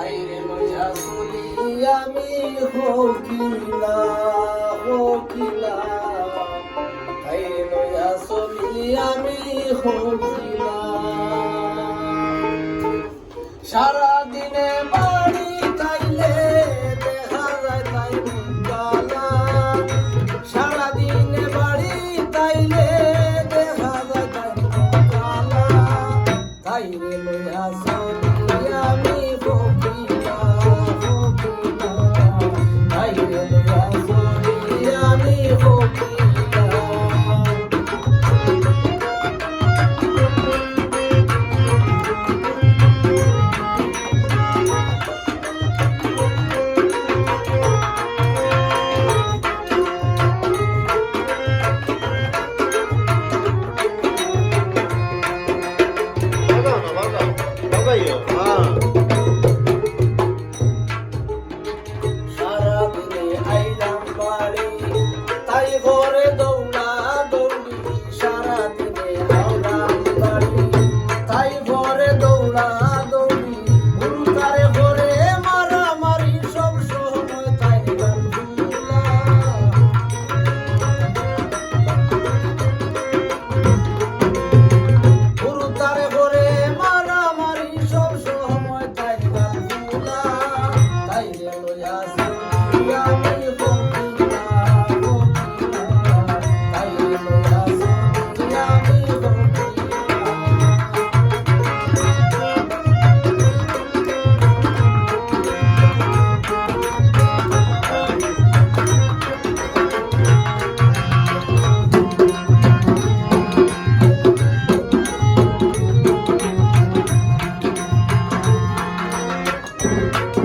আইরে লয়া তুলি আমি হকিলা হকিলা আইরে লয়া চলি আমি হকিলা সারা দিনে বাড়ি খাইলে সারা দিনে বাড়ি তাইলে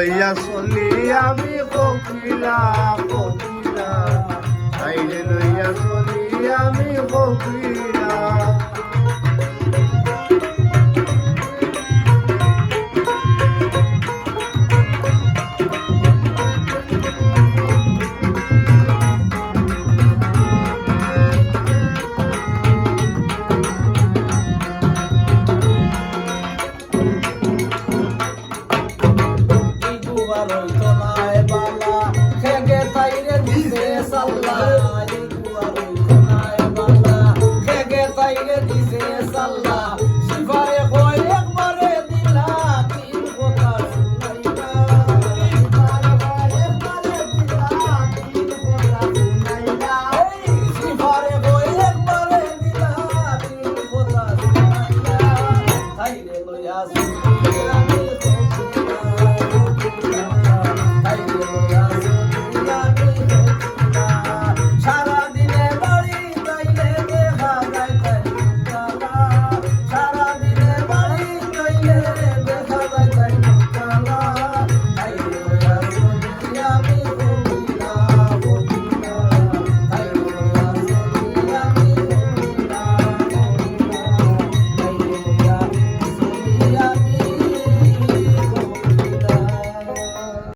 লইয়া চলি আমি কপিলা কপিলা আইরে লইয়া চলি আমি কপিলা falou, tô